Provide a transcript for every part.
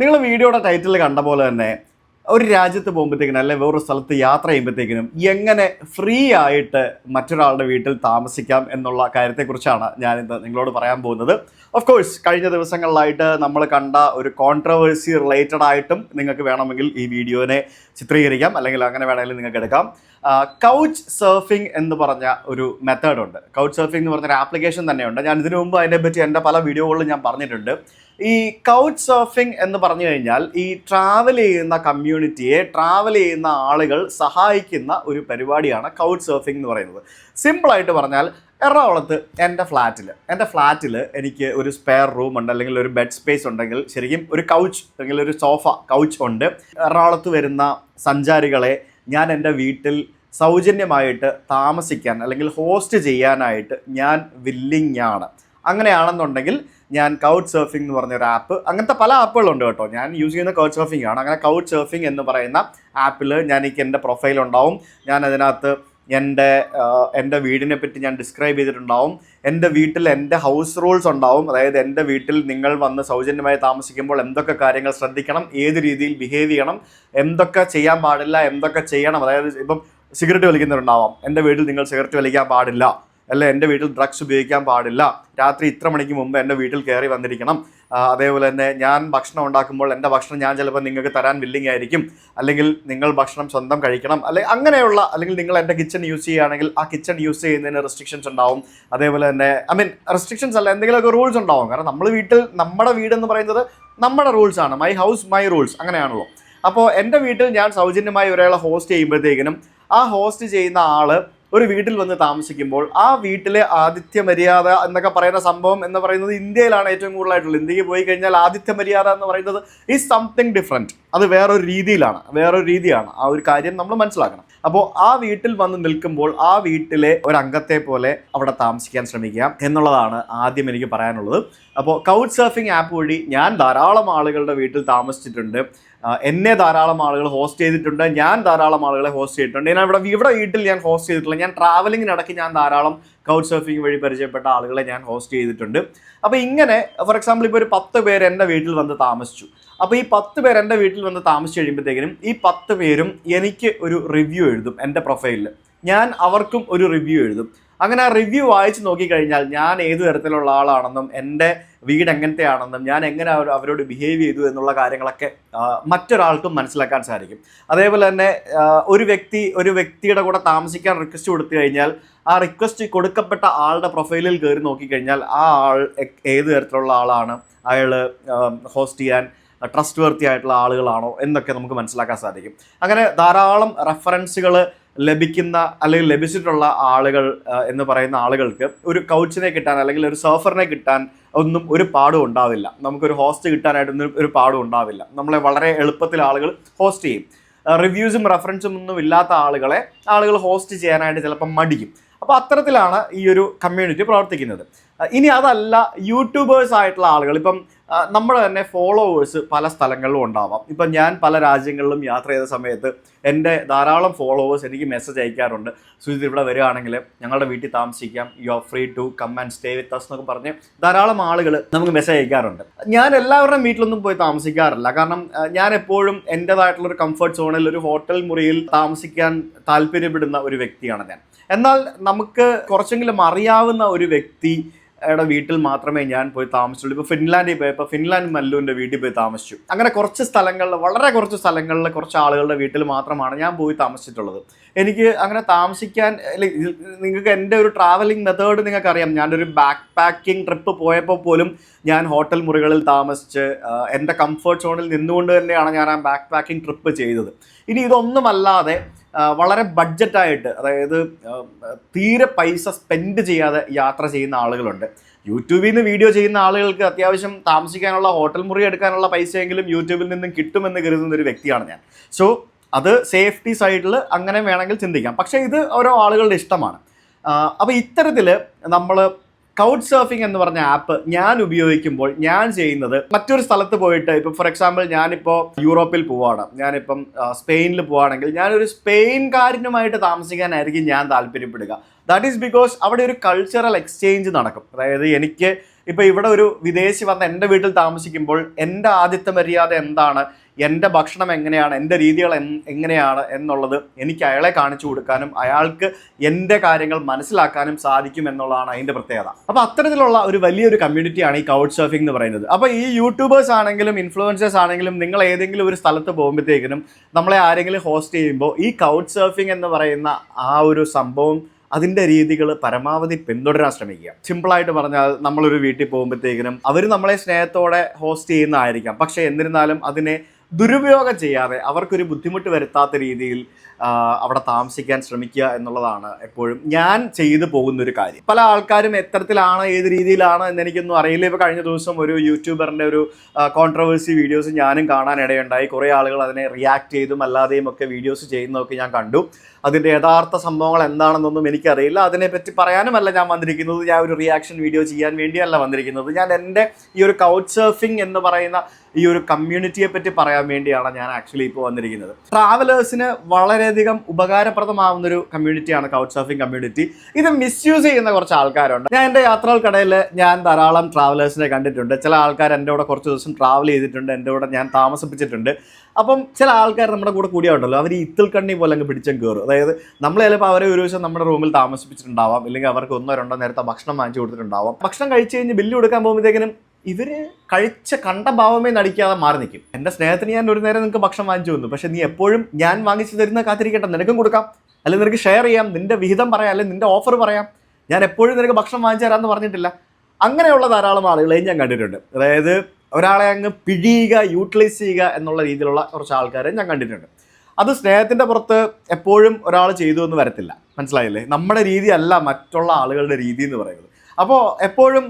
നിങ്ങൾ വീഡിയോയുടെ ടൈറ്റിൽ കണ്ട പോലെ തന്നെ ഒരു രാജ്യത്ത് പോകുമ്പോഴത്തേക്കിനും അല്ലെങ്കിൽ വേറൊരു സ്ഥലത്ത് യാത്ര ചെയ്യുമ്പോഴത്തേക്കിനും എങ്ങനെ ഫ്രീ ആയിട്ട് മറ്റൊരാളുടെ വീട്ടിൽ താമസിക്കാം എന്നുള്ള കാര്യത്തെക്കുറിച്ചാണ് ഞാനിന്ന് നിങ്ങളോട് പറയാൻ പോകുന്നത്. ഓഫ് കോഴ്സ് കഴിഞ്ഞ ദിവസങ്ങളിലായിട്ട് നമ്മൾ കണ്ട ഒരു കോൺട്രവേഴ്സി റിലേറ്റഡ് ആയിട്ടും നിങ്ങൾക്ക് വേണമെങ്കിൽ ഈ വീഡിയോനെ ചിത്രീകരിക്കാം. അല്ലെങ്കിൽ അങ്ങനെ വേണമെങ്കിൽ നിങ്ങൾക്ക് എടുക്കാം. കൗച്ച് സർഫിംഗ് എന്ന് പറഞ്ഞ ഒരു മെത്തേഡ് ഉണ്ട്. കൗച്ച് സർഫിംഗ് എന്ന് പറഞ്ഞ ഒരു ആപ്ലിക്കേഷൻ തന്നെയുണ്ട്. ഞാൻ ഇതിനു മുമ്പ് അതിനെപ്പറ്റി എന്റെ പല വീഡിയോകളിലും ഞാൻ പറഞ്ഞിട്ടുണ്ട്. ഈ കൗച്ച് സർഫിംഗ് എന്ന് പറഞ്ഞു കഴിഞ്ഞാൽ ഈ ട്രാവൽ ചെയ്യുന്ന കമ്മ്യൂണിറ്റിയെ ട്രാവൽ ചെയ്യുന്ന ആളുകൾ സഹായിക്കുന്ന ഒരു പരിപാടിയാണ് കൗച്ച് സർഫിംഗ് എന്ന് പറയുന്നത്. സിമ്പിളായിട്ട് പറഞ്ഞാൽ എറണാകുളത്ത് എന്റെ ഫ്ലാറ്റിൽ എന്റെ ഫ്ലാറ്റിൽ എനിക്ക് ഒരു സ്പെയർ റൂം ഉണ്ട് അല്ലെങ്കിൽ ഒരു ബെഡ് സ്പേസ് ഉണ്ടെങ്കിൽ ശരിക്കും ഒരു കൗച്ച് അല്ലെങ്കിൽ ഒരു സോഫ കൗച്ച് ഉണ്ട്. എറണാകുളത്ത് വരുന്ന സഞ്ചാരികളെ ഞാൻ എന്റെ വീട്ടിൽ സൗജന്യമായിട്ട് താമസിക്കാൻ അല്ലെങ്കിൽ ഹോസ്റ്റ് ചെയ്യാനായിട്ട് ഞാൻ വില്ലിങ് ആണ്. അങ്ങനെയാണെന്നുണ്ടെങ്കിൽ ഞാൻ കൗച്ച് സർഫിംഗ് എന്ന് പറഞ്ഞൊരു ആപ്പ് അങ്ങനത്തെ പല ആപ്പുകളുണ്ട് കേട്ടോ. ഞാൻ യൂസ് ചെയ്യുന്ന കൗച്ച് സർഫിംഗ് ആണ്. അങ്ങനെ കൗച്ച് സർഫിംഗ് എന്ന് പറയുന്ന ആപ്പിൽ ഞാൻ എനിക്ക് എന്റെ പ്രൊഫൈൽ ഉണ്ടാവും. ഞാൻ അതിനകത്ത് എന്റെ എന്റെ വീടിനെ പറ്റി ഞാൻ ഡിസ്ക്രൈബ് ചെയ്തിട്ടുണ്ടാവും. എന്റെ വീട്ടിൽ എന്റെ ഹൗസ് റൂൾസ് ഉണ്ടാവും. അതായത് എന്റെ വീട്ടിൽ നിങ്ങൾ വന്ന് സൗജന്യമായി താമസിക്കുമ്പോൾ എന്തൊക്കെ കാര്യങ്ങൾ ശ്രദ്ധിക്കണം ഏത് രീതിയിൽ ബിഹേവ് ചെയ്യണം എന്തൊക്കെ ചെയ്യാൻ പാടില്ല എന്തൊക്കെ ചെയ്യണം. അതായത് ഇപ്പം സിഗരറ്റ് വലിക്കുന്നവരുണ്ടാവാം. എന്റെ വീട്ടിൽ നിങ്ങൾ സിഗരറ്റ് വലിക്കാൻ പാടില്ല. അല്ല എന്റെ വീട്ടിൽ ഡ്രഗ്സ് ഉപയോഗിക്കാൻ പാടില്ല. രാത്രി ഇത്ര മണിക്ക് മുമ്പ് എന്റെ വീട്ടിൽ കയറി വന്നിരിക്കണം. അതേപോലെ തന്നെ ഞാൻ ഭക്ഷണം ഉണ്ടാക്കുമ്പോൾ എന്റെ ഭക്ഷണം ഞാൻ ചിലപ്പോൾ നിങ്ങൾക്ക് തരാൻ വില്ലിങ് ആയിരിക്കും. അല്ലെങ്കിൽ നിങ്ങൾ ഭക്ഷണം സ്വന്തം കഴിക്കണം. അല്ലെ അങ്ങനെയുള്ള അല്ലെങ്കിൽ നിങ്ങൾ എന്റെ കിച്ചൺ യൂസ് ചെയ്യുകയാണെങ്കിൽ ആ കിച്ചൺ യൂസ് ചെയ്യുന്നതിന് റെസ്ട്രിക്ഷൻസ് ഉണ്ടാവും. അതേപോലെ തന്നെ ഐ മീൻ റെസ്ട്രിക്ഷൻസ് അല്ല എന്തെങ്കിലുമൊക്കെ റൂൾസ് ഉണ്ടാവും. കാരണം നമ്മൾ വീട്ടിൽ നമ്മുടെ വീടെന്ന് പറയുന്നത് നമ്മുടെ റൂൾസാണ് മൈ ഹൗസ് മൈ റൂൾസ് അങ്ങനെയാണല്ലോ. അപ്പോൾ എന്റെ വീട്ടിൽ ഞാൻ സൗജന്യമായി ഒരാളെ ഹോസ്റ്റ് ചെയ്യുമ്പോഴത്തേക്കിനും ആ ഹോസ്റ്റ് ചെയ്യുന്ന ആൾ ഒരു വീട്ടിൽ വന്ന് താമസിക്കുമ്പോൾ ആ വീട്ടിലെ ആതിഥ്യ മര്യാദ എന്നൊക്കെ പറയുന്ന സംഭവം എന്ന് പറയുന്നത് ഇന്ത്യയിലാണ് ഏറ്റവും കൂടുതലായിട്ടുള്ളത്. ഇന്ത്യയ്ക്ക് പോയി കഴിഞ്ഞാൽ ആതിഥ്യ മര്യാദ എന്ന് പറയുന്നത് ഈസ് സംതിങ് ഡിഫറെന്റ് അത് വേറൊരു രീതിയിലാണ് വേറൊരു രീതിയാണ്. ആ ഒരു കാര്യം നമ്മൾ മനസ്സിലാക്കണം. അപ്പോൾ ആ വീട്ടിൽ വന്ന് നിൽക്കുമ്പോൾ ആ വീട്ടിലെ ഒരു അംഗത്തെ പോലെ അവിടെ താമസിക്കാൻ ശ്രമിക്കുക എന്നുള്ളതാണ് ആദ്യം എനിക്ക് പറയാനുള്ളത്. അപ്പോൾ കൗട്ട് സർഫിംഗ് ആപ്പ് വഴി ഞാൻ ധാരാളം ആളുകളുടെ വീട്ടിൽ താമസിച്ചിട്ടുണ്ട്. എന്നെ ധാരാളം ആളുകൾ ഹോസ്റ്റ് ചെയ്തിട്ടുണ്ട് ഞാൻ ധാരാളം ആളുകളെ ഹോസ്റ്റ് ചെയ്തിട്ടുണ്ട്. ഞാൻ ഇവിടെ ഇവിടെ വീട്ടിൽ ഞാൻ ഹോസ്റ്റ് ചെയ്തിട്ടില്ല. ഞാൻ ട്രാവലിങ്ങിനിടയ്ക്ക് ഞാൻ ധാരാളം കൗച്ച് സർഫിംഗ് വഴി പരിചയപ്പെട്ട ആളുകളെ ഞാൻ ഹോസ്റ്റ് ചെയ്തിട്ടുണ്ട്. അപ്പോൾ ഇങ്ങനെ ഫോർ എക്സാമ്പിൾ ഇപ്പോൾ ഒരു പത്ത് പേര് എന്റെ വീട്ടിൽ വന്ന് താമസിച്ചു. അപ്പോൾ ഈ പത്ത് പേർ എന്റെ വീട്ടിൽ വന്ന് താമസിച്ച് കഴിയുമ്പോഴത്തേക്കിനും ഈ പത്ത് പേരും എനിക്ക് ഒരു റിവ്യൂ എഴുതും എന്റെ പ്രൊഫൈലിൽ ഞാൻ അവർക്കും ഒരു റിവ്യൂ എഴുതും. അങ്ങനെ ആ റിവ്യൂ വായിച്ച് നോക്കിക്കഴിഞ്ഞാൽ ഞാൻ ഏത് തരത്തിലുള്ള ആളാണെന്നും എന്റെ വീട് എങ്ങനത്തെയാണെന്നും ഞാൻ എങ്ങനെ അവരോട് ബിഹേവ് ചെയ്തു എന്നുള്ള കാര്യങ്ങളൊക്കെ മറ്റൊരാൾക്കും മനസ്സിലാക്കാൻ സാധിക്കും. അതേപോലെ തന്നെ ഒരു വ്യക്തി ഒരു വ്യക്തിയുടെ കൂടെ താമസിക്കാൻ റിക്വസ്റ്റ് കൊടുത്തു കഴിഞ്ഞാൽ ആ റിക്വസ്റ്റ് കൊടുക്കപ്പെട്ട ആളുടെ പ്രൊഫൈലിൽ കയറി നോക്കിക്കഴിഞ്ഞാൽ ആ ആൾ ഏത് തരത്തിലുള്ള ആളാണ് അയാൾ ഹോസ്റ്റ് ചെയ്യാൻ ട്രസ്റ്റ് വർത്തി ആയിട്ടുള്ള ആളുകളാണോ എന്നൊക്കെ നമുക്ക് മനസ്സിലാക്കാൻ സാധിക്കും. അങ്ങനെ ധാരാളം റെഫറൻസുകൾ ലഭിക്കുന്ന അല്ലെങ്കിൽ ലഭിച്ചിട്ടുള്ള ആളുകൾ എന്ന് പറയുന്ന ആളുകൾക്ക് ഒരു കൗച്ചിനെ കിട്ടാൻ അല്ലെങ്കിൽ ഒരു സർഫറിനെ കിട്ടാൻ ഒന്നും ഒരു പാടും ഉണ്ടാവില്ല. നമുക്കൊരു ഹോസ്റ്റ് കിട്ടാനായിട്ടൊന്നും ഒരു പാടും ഉണ്ടാവില്ല. നമ്മളെ വളരെ എളുപ്പത്തിൽ ആളുകൾ ഹോസ്റ്റ് ചെയ്യും. റിവ്യൂസും റെഫറൻസും ഒന്നും ഇല്ലാത്ത ആളുകളെ ആളുകൾ ഹോസ്റ്റ് ചെയ്യാനായിട്ട് ചിലപ്പം മടിക്കും. അപ്പോൾ അത്തരത്തിലാണ് ഈ ഒരു കമ്മ്യൂണിറ്റി പ്രവർത്തിക്കുന്നത്. ഇനി അതല്ല യൂട്യൂബേഴ്സ് ആയിട്ടുള്ള ആളുകൾ ഇപ്പം നമ്മുടെ തന്നെ ഫോളോവേഴ്സ് പല സ്ഥലങ്ങളിലും ഉണ്ടാവാം. ഇപ്പം ഞാൻ പല രാജ്യങ്ങളിലും യാത്ര ചെയ്ത സമയത്ത് എന്റെ ധാരാളം ഫോളോവേഴ്സ് എനിക്ക് മെസ്സേജ് അയക്കാറുണ്ട്. സുജിത് ഇവിടെ വരികയാണെങ്കിൽ ഞങ്ങളുടെ വീട്ടിൽ താമസിക്കാം. You are free to come and stay with us എന്നൊക്കെ പറഞ്ഞ് ധാരാളം ആളുകൾ നമുക്ക് മെസ്സേജ് അയക്കാറുണ്ട്. ഞാൻ എല്ലാവരുടെയും വീട്ടിലൊന്നും പോയി താമസിക്കാറില്ല. കാരണം ഞാൻ എപ്പോഴും എന്റെതായിട്ടുള്ള ഒരു കംഫർട്ട് സോണിൽ ഒരു ഹോട്ടൽ മുറിയിൽ താമസിക്കാൻ താല്പര്യപ്പെടുന്ന ഒരു വ്യക്തിയാണ് ഞാൻ. എന്നാൽ നമുക്ക് കുറച്ചെങ്കിലും അറിയാവുന്ന ഒരു വ്യക്തി യുടെ വീട്ടിൽ മാത്രമേ ഞാൻ പോയി താമസിച്ചുള്ളൂ. ഇപ്പോൾ ഫിൻലാൻഡിൽ പോയപ്പോൾ ഫിൻലാൻഡ് മല്ലുവിന്റെ വീട്ടിൽ പോയി താമസിച്ചു. അങ്ങനെ കുറച്ച് സ്ഥലങ്ങളിൽ വളരെ കുറച്ച് സ്ഥലങ്ങളിൽ കുറച്ച് ആളുകളുടെ വീട്ടിൽ മാത്രമാണ് ഞാൻ പോയി താമസിച്ചിട്ടുള്ളത്. എനിക്ക് അങ്ങനെ താമസിക്കാൻ നിങ്ങൾക്ക് എന്റെ ഒരു ട്രാവലിംഗ് മെത്തേഡ് നിങ്ങൾക്കറിയാം. ഞാനൊരു ബാക്ക് പാക്കിംഗ് ട്രിപ്പ് പോയപ്പോൾ പോലും ഞാൻ ഹോട്ടൽ മുറികളിൽ താമസിച്ച് എന്റെ കംഫർട്ട് സോണിൽ നിന്നുകൊണ്ട് തന്നെയാണ് ഞാൻ ആ ബാക്ക് പാക്കിംഗ് ട്രിപ്പ് ചെയ്തത്. ഇനി ഇതൊന്നുമല്ലാതെ വളരെ ബഡ്ജറ്റായിട്ട് അതായത് തീരെ പൈസ സ്പെൻഡ് ചെയ്യാതെ യാത്ര ചെയ്യുന്ന ആളുകളുണ്ട്. യൂട്യൂബിൽ നിന്ന് വീഡിയോ ചെയ്യുന്ന ആളുകൾക്ക് അത്യാവശ്യം താമസിക്കാനുള്ള ഹോട്ടൽ മുറി എടുക്കാനുള്ള പൈസയെങ്കിലും യൂട്യൂബിൽ നിന്നും കിട്ടുമെന്ന് കരുതുന്ന ഒരു വ്യക്തിയാണ് ഞാൻ. സോ അത് സേഫ്റ്റി സൈഡിൽ അങ്ങനെ വേണമെങ്കിൽ ചിന്തിക്കാം. പക്ഷേ ഇത് ഓരോ ആളുകളുടെ ഇഷ്ടമാണ്. അപ്പോൾ ഇത്തരത്തിൽ നമ്മൾ കൗച്ച് സർഫിംഗ് എന്ന് പറഞ്ഞ ആപ്പ് ഞാൻ ഉപയോഗിക്കുമ്പോൾ ഞാൻ ചെയ്യുന്നത് മറ്റൊരു സ്ഥലത്ത് പോയിട്ട് ഇപ്പൊ ഫോർ എക്സാമ്പിൾ ഞാനിപ്പോൾ യൂറോപ്പിൽ പോവാണ്. ഞാനിപ്പം സ്പെയിനിൽ പോവാണെങ്കിൽ ഞാനൊരു സ്പെയിൻകാരനുമായിട്ട് താമസിക്കാനായിരിക്കും ഞാൻ താല്പര്യപ്പെടുക. ദാറ്റ് ഈസ് ബിക്കോസ് അവിടെ ഒരു കൾച്ചറൽ എക്സ്ചേഞ്ച് നടക്കും. അതായത് എനിക്ക് ഇപ്പൊ ഇവിടെ ഒരു വിദേശി വന്ന് എന്റെ വീട്ടിൽ താമസിക്കുമ്പോൾ എന്റെ ആദ്യത്തെ മര്യാദ എന്താണ്? എന്റെ ഭക്ഷണം എങ്ങനെയാണ് എന്റെ രീതികൾ എങ്ങനെയാണ് എന്നുള്ളത് എനിക്ക് അയാളെ കാണിച്ചു കൊടുക്കാനും അയാൾക്ക് എന്റെ കാര്യങ്ങൾ മനസ്സിലാക്കാനും സാധിക്കും എന്നുള്ളതാണ് അതിന്റെ പ്രത്യേകത. അപ്പോൾ അത്തരത്തിലുള്ള ഒരു വലിയൊരു കമ്മ്യൂണിറ്റിയാണ് ഈ കൗട്ട് സർഫിംഗ് എന്ന് പറയുന്നത്. അപ്പോൾ ഈ യൂട്യൂബേഴ്സ് ആണെങ്കിലും ഇൻഫ്ലുവൻസേഴ്സ് ആണെങ്കിലും നിങ്ങൾ ഏതെങ്കിലും ഒരു സ്ഥലത്ത് പോകുമ്പോഴത്തേക്കിനും നമ്മളെ ആരെങ്കിലും ഹോസ്റ്റ് ചെയ്യുമ്പോൾ ഈ കൗട്ട് സർഫിംഗ് എന്ന് പറയുന്ന ആ ഒരു സംഭവം അതിന്റെ രീതികൾ പരമാവധി പിന്തുടരാൻ ശ്രമിക്കുക. സിമ്പിളായിട്ട് പറഞ്ഞാൽ നമ്മളൊരു വീട്ടിൽ പോകുമ്പോഴത്തേക്കിനും അവർ നമ്മളെ സ്നേഹത്തോടെ ഹോസ്റ്റ് ചെയ്യുന്നതായിരിക്കാം. പക്ഷേ എന്നിരുന്നാലും അതിനെ ദുരുപയോഗം ചെയ്യാതെ അവർക്കൊരു ബുദ്ധിമുട്ട് വരുത്താത്ത രീതിയിൽ അവിടെ താമസിക്കാൻ ശ്രമിക്കുക എന്നുള്ളതാണ് എപ്പോഴും ഞാൻ ചെയ്തു പോകുന്ന ഒരു കാര്യം. പല ആൾക്കാരും എത്തരത്തിലാണ് ഏത് രീതിയിലാണ് എന്ന് എനിക്കൊന്നും അറിയില്ല. ഇപ്പോൾ കഴിഞ്ഞ ദിവസം ഒരു യൂട്യൂബറിന്റെ ഒരു കോൺട്രവേഴ്സി വീഡിയോസ് ഞാനും കാണാനിടയുണ്ടായി കുറേ ആളുകൾ അതിനെ റിയാക്ട് ചെയ്തും അല്ലാതെയും ഒക്കെ വീഡിയോസ് ചെയ്യുന്നതൊക്കെ ഞാൻ കണ്ടു. അതിന്റെ യഥാർത്ഥ സംഭവങ്ങൾ എന്താണെന്നൊന്നും എനിക്കറിയില്ല. അതിനെപ്പറ്റി പറയാനുമല്ല ഞാൻ വന്നിരിക്കുന്നത്. ഞാൻ ഒരു റിയാക്ഷൻ വീഡിയോ ചെയ്യാൻ വേണ്ടിയല്ല വന്നിരിക്കുന്നത്. ഞാൻ എന്റെ ഈ ഒരു കൗച്ച് സർഫിംഗ് എന്ന് പറയുന്ന ഈ ഒരു കമ്മ്യൂണിറ്റിയെ പറ്റി പറയാൻ വേണ്ടിയാണ് ഞാൻ ആക്ച്വലി ഇപ്പോൾ വന്നിരിക്കുന്നത്. ട്രാവലേഴ്സിന് വളരെയധികം ഉപകാരപ്രദമാവുന്ന ഒരു കമ്മ്യൂണിറ്റിയാണ് കൗട്ട് സർഫിംഗ് കമ്മ്യൂണിറ്റി ഇത് മിസ്യൂസ് ചെയ്യുന്ന കുറച്ച് ആൾക്കാരുണ്ട്. ഞാൻ എന്റെ യാത്രകൾക്കിടയിൽ ഞാൻ ധാരാളം ട്രാവലേഴ്സിനെ കണ്ടിട്ടുണ്ട്. ചില ആൾക്കാർ എന്റെ കൂടെ കുറച്ച് ദിവസം ട്രാവൽ ചെയ്തിട്ടുണ്ട്. എന്റെ കൂടെ ഞാൻ താമസിപ്പിച്ചിട്ടുണ്ട്. അപ്പം ചില ആൾക്കാർ നമ്മുടെ കൂടെ കൂടിയുണ്ടല്ലോ അവർ ഇത്തിൽ കണ്ണി പോലെ അങ്ങ് പിടിച്ചും കയറും അതായത് നമ്മൾ ചിലപ്പോൾ അവരെ ഒരു ദിവസം നമ്മുടെ റൂമിൽ താമസിപ്പിച്ചിട്ടുണ്ടാവാം. ഇല്ലെങ്കിൽ അവർക്ക് ഒന്നോ രണ്ടോ നേരത്തെ ഭക്ഷണം വാങ്ങിച്ചു കൊടുത്തിട്ടുണ്ടാവാം. ഭക്ഷണം കഴിച്ച് കഴിഞ്ഞ് ബില്ല് കൊടുക്കാൻ പോകുമ്പോഴത്തേക്കിനും ഇവർ കഴിച്ച കണ്ട ഭാവമേ നടിക്കാതെ മാറി നിൽക്കും. എന്റെ സ്നേഹത്തിന് ഞാൻ ഒരു നേരം നിങ്ങൾക്ക് ഭക്ഷണം വാങ്ങിച്ചു തന്നു. പക്ഷെ നീ എപ്പോഴും ഞാൻ വാങ്ങിച്ചു തരുന്ന കാത്തിരിക്കട്ടെ. നിനക്കും കൊടുക്കാം. അല്ലെങ്കിൽ നിനക്ക് ഷെയർ ചെയ്യാം. നിന്റെ വിഹിതം പറയാം. അല്ലെങ്കിൽ നിന്റെ ഓഫർ പറയാം. ഞാൻ എപ്പോഴും നിനക്ക് ഭക്ഷണം വാങ്ങിച്ചു തരാമെന്ന് പറഞ്ഞിട്ടില്ല. അങ്ങനെയുള്ള ധാരാളം ആളുകളെയും ഞാൻ കണ്ടിട്ടുണ്ട്. അതായത് ഒരാളെ അങ്ങ് പിഴിയുക യൂട്ടിലൈസ് ചെയ്യുക എന്നുള്ള രീതിയിലുള്ള കുറച്ച് ആൾക്കാരെ ഞാൻ കണ്ടിട്ടുണ്ട്. അത് സ്നേഹത്തിന്റെ പുറത്ത് എപ്പോഴും ഒരാൾ ചെയ്തു എന്ന് വരത്തില്ല. മനസ്സിലായില്ലേ? നമ്മുടെ രീതിയല്ല മറ്റുള്ള ആളുകളുടെ രീതി എന്ന് പറയുന്നത്. അപ്പോൾ എപ്പോഴും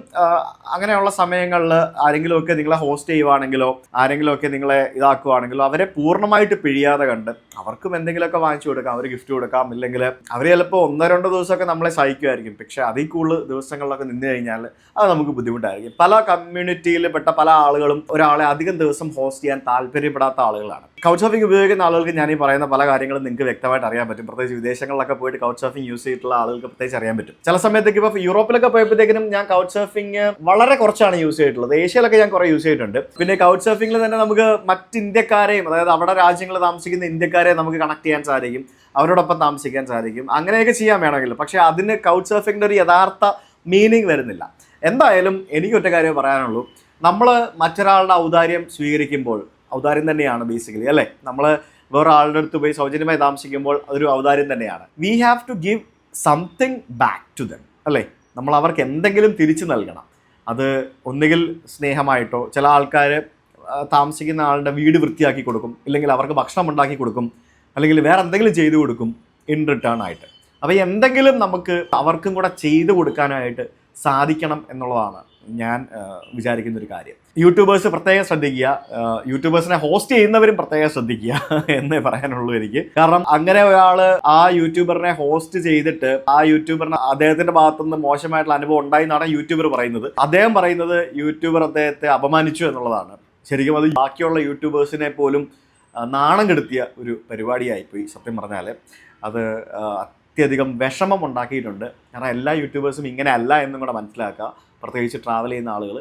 അങ്ങനെയുള്ള സമയങ്ങളിൽ ആരെങ്കിലുമൊക്കെ നിങ്ങളെ ഹോസ്റ്റ് ചെയ്യുവാണെങ്കിലോ ആരെങ്കിലുമൊക്കെ നിങ്ങളെ ഇതാക്കുവാണെങ്കിലോ അവരെ പൂർണമായിട്ട് പിഴിയാതെ കണ്ട് അവർക്കും എന്തെങ്കിലുമൊക്കെ വാങ്ങിച്ചു കൊടുക്കാം അവർ ഗിഫ്റ്റ് കൊടുക്കാം ഇല്ലെങ്കിൽ അവർ ചിലപ്പോൾ ഒന്നോ രണ്ടോ ദിവസമൊക്കെ നമ്മളെ സഹിക്കുമായിരിക്കും പക്ഷേ അതിൽ കൂടുതൽ ദിവസങ്ങളിലൊക്കെ നിന്ന് കഴിഞ്ഞാൽ അത് നമുക്ക് ബുദ്ധിമുട്ടായിരിക്കും. പല കമ്മ്യൂണിറ്റിയിൽ പെട്ട പല ആളുകളും ഒരാളെ അധികം ദിവസം ഹോസ്റ്റ് ചെയ്യാൻ താല്പര്യപ്പെടാത്ത ആളുകളാണ്. കൗച്ച് സർഫിംഗ് ഉപയോഗിക്കുന്ന ആളുകൾക്ക് ഞാൻ ഈ പറയുന്ന പല കാര്യങ്ങളും നിങ്ങൾക്ക് വ്യക്തമായിട്ട് അറിയാൻ പറ്റും. പ്രത്യേകിച്ച് വിദേശങ്ങളിലൊക്കെ പോയിട്ട് കൗച്ച് യൂസ് ചെയ്തിട്ടുള്ള ആളുകൾക്ക് പ്രത്യേകിച്ച് അറിയാൻ പറ്റും. ചില സമയത്തേക്ക് ഇപ്പോൾ യൂറോപ്പിലൊക്കെ പോയപ്പോഴത്തേക്കിനും ഞാൻ കൗച്ച് വളരെ കുറച്ചാണ് യൂസ് ചെയ്തിട്ടുള്ളത്. ഏഷ്യയിലൊക്കെ ഞാൻ കുറേ യൂസ് ചെയ്തിട്ടുണ്ട്. പിന്നെ കൗച്ച് തന്നെ നമുക്ക് മറ്റ് ഇന്ത്യക്കാരെയും അതായത് അവിടെ രാജ്യങ്ങളിൽ താമസിക്കുന്ന ഇന്ത്യക്കാരെ നമുക്ക് കണക്ട് ചെയ്യാൻ സാധിക്കും. അവരോടൊപ്പം താമസിക്കാൻ സാധിക്കും. അങ്ങനെയൊക്കെ ചെയ്യാൻ വേണമെങ്കിൽ. പക്ഷേ അതിന് കൗച്ച് ഒരു യഥാർത്ഥ മീനിങ് വരുന്നില്ല. എന്തായാലും എനിക്ക് ഒറ്റ കാര്യം പറയാനുള്ളൂ. നമ്മൾ മറ്റൊരാളുടെ ഔദാര്യം സ്വീകരിക്കുമ്പോൾ ഔദാര്യം തന്നെയാണ് ബേസിക്കലി അല്ലേ? നമ്മൾ വേറെ ആളുടെ അടുത്ത് പോയി സൗജന്യമായി താമസിക്കുമ്പോൾ അതൊരു ഔദാര്യം തന്നെയാണ്. We have to give something back to them അല്ലേ? നമ്മൾ അവർക്ക് എന്തെങ്കിലും തിരിച്ചു നൽകണം. അത് ഒന്നുകിൽ സ്നേഹമായിട്ടോ ചില ആൾക്കാർ താമസിക്കുന്ന ആളുടെ വീട് വൃത്തിയാക്കി കൊടുക്കും ഇല്ലെങ്കിൽ അവർക്ക് ഭക്ഷണം ഉണ്ടാക്കി കൊടുക്കും അല്ലെങ്കിൽ വേറെ എന്തെങ്കിലും ചെയ്തു കൊടുക്കും ഇൻ റിട്ടേൺ ആയിട്ട്. അപ്പോൾ എന്തെങ്കിലും നമുക്ക് അവർക്കും കൂടെ ചെയ്തു കൊടുക്കാനായിട്ട് സാധിക്കണം എന്നുള്ളതാണ് ഞാൻ വിചാരിക്കുന്ന ഒരു കാര്യം. യൂട്യൂബേഴ്സ് പ്രത്യേകം ശ്രദ്ധിക്കുക. യൂട്യൂബേഴ്സിനെ ഹോസ്റ്റ് ചെയ്യുന്നവരും പ്രത്യേകം ശ്രദ്ധിക്കുക എന്നേ പറയാനുള്ളൂ എനിക്ക്. കാരണം അങ്ങനെ ഒരാൾ ആ യൂട്യൂബറിനെ ഹോസ്റ്റ് ചെയ്തിട്ട് ആ യൂട്യൂബറിന് അദ്ദേഹത്തിന്റെ ഭാഗത്തുനിന്ന് മോശമായിട്ടുള്ള അനുഭവം ഉണ്ടായി എന്നാണ് യൂട്യൂബർ പറയുന്നത്. അദ്ദേഹം പറയുന്നത് യൂട്യൂബർ അദ്ദേഹത്തെ അപമാനിച്ചു എന്നുള്ളതാണ്. ശരിക്കും അത് ബാക്കിയുള്ള യൂട്യൂബേഴ്സിനെ പോലും നാണം കെടുത്തിയ ഒരു പരിപാടിയായിപ്പോയി സത്യം പറഞ്ഞാൽ അത് അത്യധികം വിഷമം ഉണ്ടാക്കിയിട്ടുണ്ട്. കാരണം എല്ലാ യൂട്യൂബേഴ്സും ഇങ്ങനെ അല്ല എന്നും കൂടെ മനസ്സിലാക്കുക. പ്രത്യേകിച്ച് ട്രാവൽ ചെയ്യുന്ന ആളുകൾ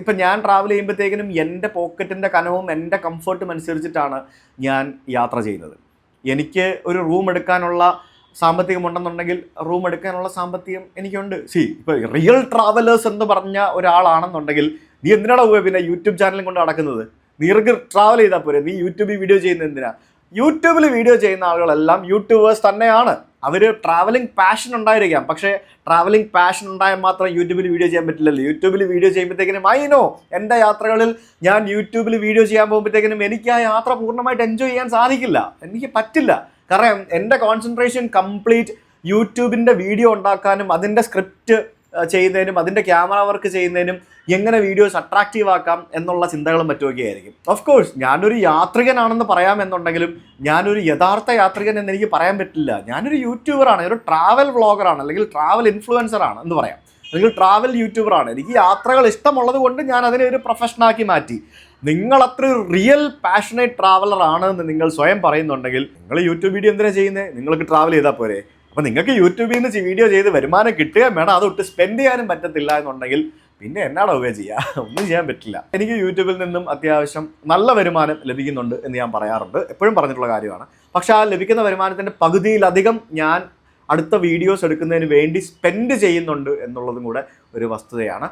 ഇപ്പം ഞാൻ ട്രാവൽ ചെയ്യുമ്പോഴത്തേക്കിനും എന്റെ പോക്കറ്റിന്റെ കനവും എന്റെ കംഫർട്ടും അനുസരിച്ചിട്ടാണ് ഞാൻ യാത്ര ചെയ്യുന്നത്. എനിക്ക് ഒരു റൂം എടുക്കാനുള്ള സാമ്പത്തികം ഉണ്ടെന്നുണ്ടെങ്കിൽ റൂം എടുക്കാനുള്ള സാമ്പത്തികം എനിക്കുണ്ട്. സി ഇപ്പോൾ റിയൽ ട്രാവലേഴ്സ് എന്ന് പറഞ്ഞ ഒരാളാണെന്നുണ്ടെങ്കിൽ നീ എന്തിനാണ് പോവുക പിന്നെ യൂട്യൂബ് ചാനലും കൊണ്ട് നടക്കുന്നത്. നീർക്ക് ട്രാവൽ ചെയ്താൽ പോരെ. നീ യൂട്യൂബിൽ വീഡിയോ ചെയ്യുന്നത് എന്തിനാ? യൂട്യൂബിൽ വീഡിയോ ചെയ്യുന്ന ആളുകളെല്ലാം യൂട്യൂബേഴ്സ് തന്നെയാണ്. അവർ ട്രാവലിംഗ് പാഷൻ ഉണ്ടായിരിക്കാം. പക്ഷേ ട്രാവലിംഗ് പാഷൻ ഉണ്ടായാൽ മാത്രം യൂട്യൂബിൽ വീഡിയോ ചെയ്യാൻ പറ്റില്ലല്ലോ. യൂട്യൂബിൽ വീഡിയോ ചെയ്യുമ്പോഴത്തേക്കിനും അയിനോ എന്റെ യാത്രകളിൽ ഞാൻ യൂട്യൂബിൽ വീഡിയോ ചെയ്യാൻ പോകുമ്പോഴത്തേക്കിനും എനിക്ക് ആ യാത്ര പൂർണമായിട്ട് എൻജോയ് ചെയ്യാൻ സാധിക്കില്ല. എനിക്ക് പറ്റില്ല. കാരണം എന്റെ കോൺസെൻട്രേഷൻ കംപ്ലീറ്റ് യൂട്യൂബിന്റെ വീഡിയോ ഉണ്ടാക്കാനും അതിന്റെ സ്ക്രിപ്റ്റ് ചെയ്യുന്നതിനും അതിന്റെ ക്യാമറ വർക്ക് ചെയ്യുന്നതിനും എങ്ങനെ വീഡിയോസ് അട്രാക്റ്റീവ് ആക്കാം എന്നുള്ള ചിന്തകളും മറ്റുമൊക്കെ ആയിരിക്കും. ഓഫ് കോഴ്സ് ഞാനൊരു യാത്രികനാണെന്ന് പറയാമെന്നുണ്ടെങ്കിലും ഞാനൊരു യഥാർത്ഥ യാത്രികൻ എന്ന് എനിക്ക് പറയാൻ പറ്റില്ല. ഞാനൊരു യൂട്യൂബറാണ് ഒരു ട്രാവൽ വ്ളോഗറാണ് അല്ലെങ്കിൽ ട്രാവൽ ഇൻഫ്ലുവൻസറാണ് എന്ന് പറയാം. അല്ലെങ്കിൽ ട്രാവൽ യൂട്യൂബറാണ് എനിക്ക് യാത്രകൾ ഇഷ്ടമുള്ളത് കൊണ്ട് ഞാൻ അതിനെ ഒരു പ്രൊഫഷനാക്കി മാറ്റി. നിങ്ങൾ അത്ര റിയൽ പാഷനേറ്റ് ട്രാവലർ ആണ് എന്ന് നിങ്ങൾ സ്വയം പറയുന്നുണ്ടെങ്കിൽ നിങ്ങൾ യൂട്യൂബ് വീഡിയോ എന്തിനാണ് ചെയ്യുന്നത് നിങ്ങൾക്ക് ട്രാവൽ ചെയ്താൽ പോരെ. അപ്പോൾ നിങ്ങൾക്ക് യൂട്യൂബിൽ നിന്ന് വീഡിയോ ചെയ്ത് വരുമാനം കിട്ടുകയും വേണം. അതൊട്ട് സ്പെൻഡ് ചെയ്യാനും പറ്റത്തില്ല എന്നുണ്ടെങ്കിൽ പിന്നെ എന്നാണ് ഉപയോഗം ചെയ്യുക ഒന്നും ചെയ്യാൻ പറ്റില്ല. എനിക്ക് യൂട്യൂബിൽ നിന്നും അത്യാവശ്യം നല്ല വരുമാനം ലഭിക്കുന്നുണ്ട് എന്ന് ഞാൻ പറയാറുണ്ട്. എപ്പോഴും പറഞ്ഞിട്ടുള്ള കാര്യമാണ്. പക്ഷെ ആ ലഭിക്കുന്ന വരുമാനത്തിന്റെ പകുതിയിലധികം ഞാൻ അടുത്ത വീഡിയോസ് എടുക്കുന്നതിന് വേണ്ടി സ്പെൻഡ് ചെയ്യുന്നുണ്ട് എന്നുള്ളതും കൂടെ ഒരു വസ്തുതയാണ്.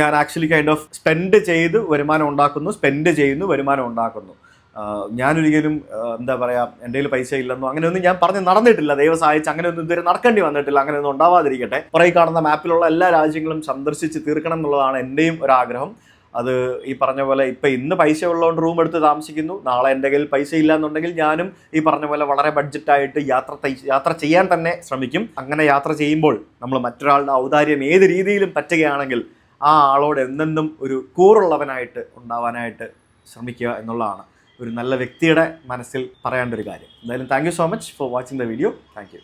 ഞാൻ ആക്ച്വലി കൈൻഡ് ഓഫ് സ്പെൻഡ് ചെയ്ത് വരുമാനം ഉണ്ടാക്കുന്നു സ്പെൻഡ് ചെയ്യുന്നു വരുമാനം ഉണ്ടാക്കുന്നു. ഞാനൊരിക്കലും എന്താ പറയുക എന്റെ കയ്യിൽ പൈസ ഇല്ലെന്നോ അങ്ങനെയൊന്നും ഞാൻ പറഞ്ഞ് നടന്നിട്ടില്ല. ദൈവം സഹായിച്ച് അങ്ങനെയൊന്നും ഇതുവരെ നടക്കേണ്ടി വന്നിട്ടില്ല. അങ്ങനെയൊന്നും ഉണ്ടാവാതിരിക്കട്ടെ. പുറകെ കാണുന്ന മാപ്പിലുള്ള എല്ലാ രാജ്യങ്ങളും സന്ദർശിച്ച് തീർക്കണം എന്നുള്ളതാണ് എന്റെയും ഒരാഗ്രഹം. അത് ഈ പറഞ്ഞ പോലെ ഇപ്പൊ ഇന്ന് പൈസ ഉള്ളതുകൊണ്ട് റൂം എടുത്ത് താമസിക്കുന്നു. നാളെ എന്റെ കയ്യിൽ പൈസ ഇല്ല എന്നുണ്ടെങ്കിൽ ഞാനും ഈ പറഞ്ഞ പോലെ വളരെ ബഡ്ജറ്റായിട്ട് യാത്ര യാത്ര ചെയ്യാൻ തന്നെ ശ്രമിക്കും. അങ്ങനെ യാത്ര ചെയ്യുമ്പോൾ നമ്മൾ മറ്റൊരാളുടെ ഔദാര്യം ഏത് രീതിയിലും പറ്റുകയാണെങ്കിൽ ആ ആളോട് എന്നെന്നും ഒരു കൂറുള്ളവനായിട്ട് ഉണ്ടാവാനായിട്ട് ശ്രമിക്കുക എന്നുള്ളതാണ്. ഒരു നല്ല വ്യക്തിയുടെ മനസ്സിൽ പറയേണ്ട ഒരു കാര്യം. എന്തായാലും thank so much for watching the video thank